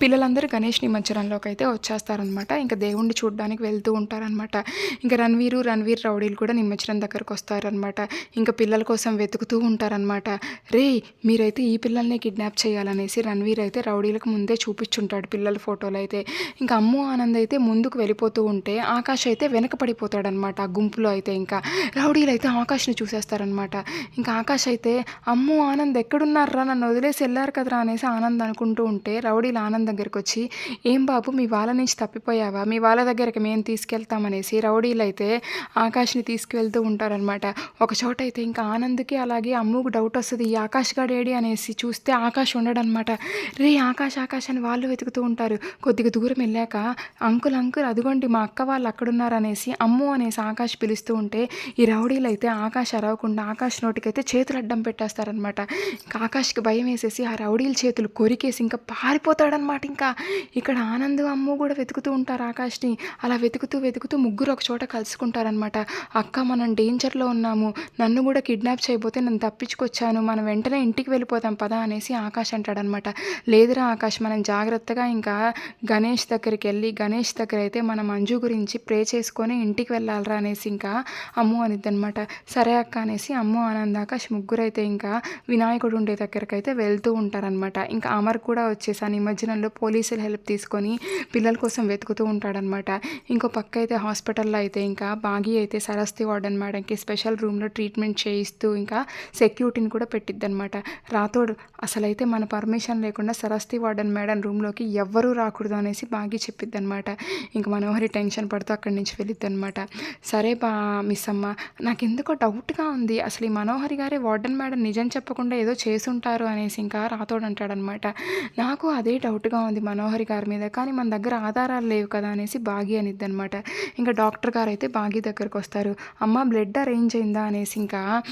పిల్లలందరూ గణేష్ నిమజ్జనంలోకి అయితే వచ్చేస్తారనమాట ఇంకా దేవుణ్ణి చూడడానికి వెళ్తూ ఉంటారనమాట ఇంకా రణవీరు రణవీర్ రౌడీలు కూడా నిమజ్జనం దగ్గరకు వస్తారనమాట ఇంకా పిల్లల కోసం వెతుకుతూ ఉంటారనమాట రే మీరైతే ఈ పిల్లల్ని కిడ్నాప్ చేయాలనేసి రణవీర్ అయితే రౌడీలకు ముందే చూపించుంటాడు పిల్లల ఫోటోలు అయితే. ఇంకా అమ్ము ఆనంద్ అయితే ముందుకు వెళ్ళిపోతూ ఉంటే ఆకాష్ అయితే వెనక పడిపోతాడనమాట ఆ గుంపులో అయితే ఇంకా. రౌడీలు అయితే ఆకాష్ని చూసేస్తారనమాట ఇంకా ఆకాష్ అయితే అమ్ము ఆనంద్ ఎక్కడున్నారా? నన్ను వదిలేసి వెళ్ళారు కదరా అనేసి ఆనంద్ అనుకుంటూ ఉంటే రౌడీలు ఆనంద్ దగ్గరికి వచ్చి ఏం బాబు మీ వాళ్ళ నుంచి తప్పిపోయావా? మీ వాళ్ళ దగ్గరికి మేము తీసుకెళ్తామనేసి రౌడీలు అయితే ఆకాష్ని తీసుకువెళ్తూ ఉంటారనమాట ఒక చోట అయితే ఇంకా ఆనంద్కి అలాగే అమ్ముకు డౌట్ వస్తుంది. ఈ ఆకాష్ గాడేడి అనేసి చూస్తే ఆకాష్ ఉండడనమాట రే ఆకాష్ ఆకాష్ అని వాళ్ళు వెతుకుతూ ఉంటారు. కొద్దిగా దూరం వెళ్ళాక అంకుల్ అంకుల్ అదిగోండి మా అక్క వాళ్ళు అక్కడున్నారనేసి అమ్ము అనేసి ఆకాష్ పిలుస్తూ ఉంటే ఈ రౌడీలు అయితే ఆకాష్ అరవకుండా ఆకాష్ నోటికైతే చేతులు అడ్డం పెట్టేస్తారనమాట ఇంకా ఆకాష్కి భయం వేసేసి ఆ రౌడీల చేతులు కొరికేసి ఇంకా పారిపోతాడనమాట ఇంకా ఇక్కడ ఆనంద్ అమ్ము కూడా వెతుకుతూ ఉంటారు ఆకాష్ని. అలా వెతుకుతూ వెతుకుతూ ముగ్గురు ఒక చోట కలుసుకుంటారనమాట అక్క మనం డేంజర్లో ఉన్నాము. నన్ను కూడా కిడ్నాప్ చేయబోతే నన్ను తప్పించుకొచ్చాను. మనం వెంటనే ఇంటికి వెళ్ళిపోతాం పదా అనేసి ఆకాష్ అంటాడనమాట లేదురా ఆకాష్ మనం జాగ్రత్తగా ఇంకా గణేష్ దగ్గరికి వెళ్ళి గణేష్ దగ్గర అయితే మనం మంజు గురించి ప్రే చేసుకొని ఇంటికి వెళ్ళాలరా అనేసి ఇంకా అమ్ము అనిద్దనమాట సరే అక్క అనేసి అమ్ము ఆనంద్ ఆకాష్ ముగ్గురైతే ఇంకా వినాయకుడు ఉండే దగ్గరకైతే వెళ్తూ ఉంటారనమాట ఇంకా అమర్ కూడా వచ్చేసాని. ఈ మధ్యనలో నిమజ్జనంలో పోలీసుల హెల్ప్ తీసుకొని పిల్లల కోసం వెతుకుతూ ఉంటాడనమాట ఇంకో పక్క అయితే హాస్పిటల్లో అయితే ఇంకా బాగి అయితే సరస్తి వార్డెన్ మేడంకి స్పెషల్ రూమ్లో ట్రీట్మెంట్ చేయిస్తూ ఇంకా సెక్యూరిటీని కూడా పెట్టిద్దనమాట రాతోడు అసలైతే మన పర్మిషన్ లేకుండా సరస్తి వార్డెన్ మేడం రూమ్లోకి ఎవ్వరూ రాకూడదు అనేసి బాగి చెప్పిద్దనమాట ఇంకా మనోహరి టెన్షన్ పడుతూ అక్కడి నుంచి వెళ్ళిద్దనమాట సరే బా మిస్ అమ్మ నాకు ఎందుకో డౌట్గా ఉంది. అసలు ఈ మనోహరి గారే వార్డెన్ మేడం నిజం చెప్పకుండా ఏదో చేసుంటారు అనేసి ఇంకా రాతోడు అంటాడనమాట నాకు అదే డౌట్గా ఉంది మనోహరి గారి మీద. కానీ మన దగ్గర ఆధారాలు లేవు కదా అనేసి బాగి అనిద్ది అనమాట ఇంకా డాక్టర్ గారు అయితే బాగి దగ్గరకు వస్తారు. అమ్మ బ్లడ్ అరేంజ్ అయిందా అనేసి ఇంకా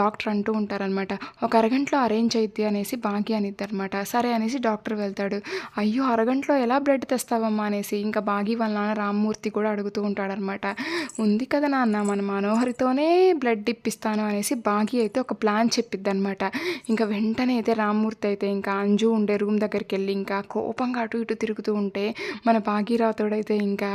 డాక్టర్ అంటూ ఉంటారనమాట. ఒక అరగంటలో అరేంజ్ అయింది అనేసి బాగి అనిద్ది అనమాట సరే అనేసి డాక్టర్ వెళ్తాడు. అయ్యో అరగంటలో ఎలా బ్లడ్ తెస్తావమ్మా అనేసి ఇంకా బాగి వాళ్ళ నాన్న రామ్మూర్తి కూడా అడుగుతూ ఉంటాడనమాట. ఉంది కదా నాన్న మన మనోహరితోనే బ్లడ్ ఇప్పిస్తాను అనేసి బాగి అయితే ఒక ప్లాన్ చెప్పిద్ది అనమాట ఇంకా వెంటనే అయితే రామ్మూర్తి అయితే ఇంకా అంజు ఉండే రూమ్ దగ్గరికి వెళ్ళి ఇంకా కో కోపంగా అటు ఇటు తిరుగుతూ ఉంటే మన భాగీరాతోడైతే ఇంకా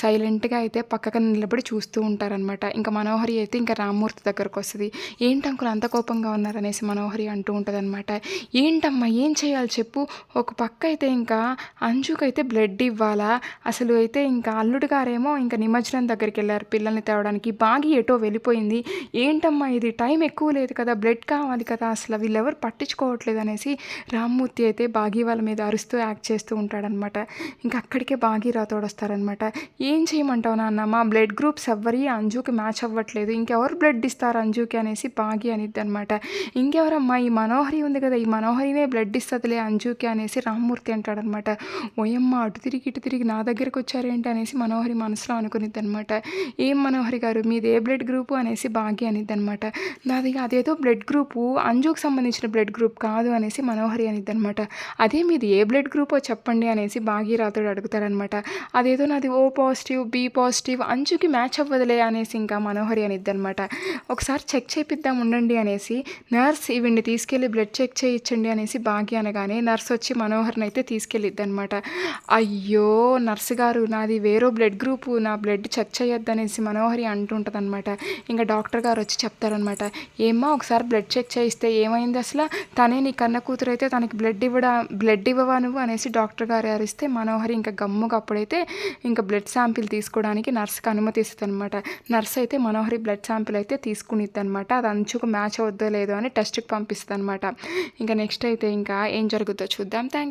సైలెంట్గా అయితే పక్కకు నిలబడి చూస్తూ ఉంటారనమాట ఇంకా మనోహరి అయితే ఇంకా రామ్మూర్తి దగ్గరకు వస్తుంది. ఏంటంకులు అంత కోపంగా ఉన్నారనేసి మనోహరి అంటూ ఉంటుంది అనమాట ఏంటమ్మా ఏం చేయాలి చెప్పు. ఒక పక్క అయితే ఇంకా అంజుకైతే బ్లడ్ ఇవ్వాలా? అసలు అయితే ఇంకా అల్లుడు గారేమో ఇంకా నిమజ్జనం దగ్గరికి వెళ్ళారు. పిల్లల్ని తేవడానికి బాగి ఎటో వెళ్ళిపోయింది. ఏంటమ్మా ఇది? టైం ఎక్కువ లేదు కదా. బ్లడ్ కావాలి కదా. అసలు వీళ్ళెవరు పట్టించుకోవట్లేదు అనేసి రామ్మూర్తి అయితే బాగి వాళ్ళ మీద అరుస్తూ యాక్ట్ చేస్తూ ఉంటాడనమాట. ఇంకా అక్కడికే బాగీరా తోడొస్తారనమాట. ఏం చేయమంటావు నాన్న? మా బ్లడ్ గ్రూప్స్ ఎవ్వరి అంజుకి మ్యాచ్ అవ్వట్లేదు. ఇంకెవరు బ్లడ్ ఇస్తారు అంజుకి? అనేసి బాగి అనిద్ది అనమాట ఇంకెవరమ్మా? ఈ మనోహరి ఉంది కదా. ఈ మనోహరినే బ్లడ్ ఇస్తుందిలే అంజుకి అనేసి రామ్మూర్తి అంటాడనమాట. ఓయమ్మ అటు తిరిగి ఇటు తిరిగి నా దగ్గరికి వచ్చారేంటి? అనేసి మనోహరి మనసులో అనుకునిద్ది అనమాట ఏం మనోహరి గారు? మీది ఏ బ్లడ్ గ్రూపు? అనేసి బాగి అనిద్ది అనమాట నాది అదేదో బ్లడ్ గ్రూపు. అంజుకి సంబంధించిన బ్లడ్ గ్రూప్ కాదు అనేసి మనోహరి అనిద్ది అనమాట అదే మీది ఏ బ్లడ్ గ్రూప్ చెప్పండి అనేసి భాగీరాతుడు అడుగుతారనమాట అదేదో నాది ఓ పాజిటివ్ బి పాజిటివ్ అంచుకి మ్యాచ్ అవ్వదులే అనేసి ఇంకా మనోహరి అనిద్ది అనమాట ఒకసారి చెక్ చేపిద్దాం ఉండండి అనేసి నర్స్ ఈవిడ్ని తీసుకెళ్ళి బ్లడ్ చెక్ చేయించండి అనేసి భాగ్య అనగానే నర్స్ వచ్చి మనోహర్ని అయితే తీసుకెళ్ళిద్ది అనమాట అయ్యో నర్స్ గారు నాది వేరో బ్లడ్ గ్రూపు నా బ్లడ్ చెక్ చేయొద్దు అనేసి మనోహరి అంటుంటుంది అనమాట ఇంకా డాక్టర్ గారు వచ్చి చెప్తారనమాట. ఏమ్మా ఒకసారి బ్లడ్ చెక్ చేయిస్తే ఏమైంది అసలు? తనే నీ కన్న కూతురు అయితే తనకి బ్లడ్ ఇవ్వడా బ్లడ్ ఇవ్వవా నువ్వు? అనేసి డాక్టర్ గారు అరిస్తే మనోహరి ఇంకా గమ్ముగా అప్పుడైతే ఇంకా బ్లడ్ శాంపిల్ తీసుకోవడానికి నర్స్కి అనుమతిస్తుంది అనమాట నర్స్ అయితే మనోహరి బ్లడ్ శాంపిల్ అయితే తీసుకునిద్ది అనమాట అది అంచుకు మ్యాచ్ అవుద్దో లేదో అని టెస్ట్కి పంపిస్తుంది అనమాట ఇంకా నెక్స్ట్ అయితే ఇంకా ఏం జరుగుతుందో చూద్దాం. థ్యాంక్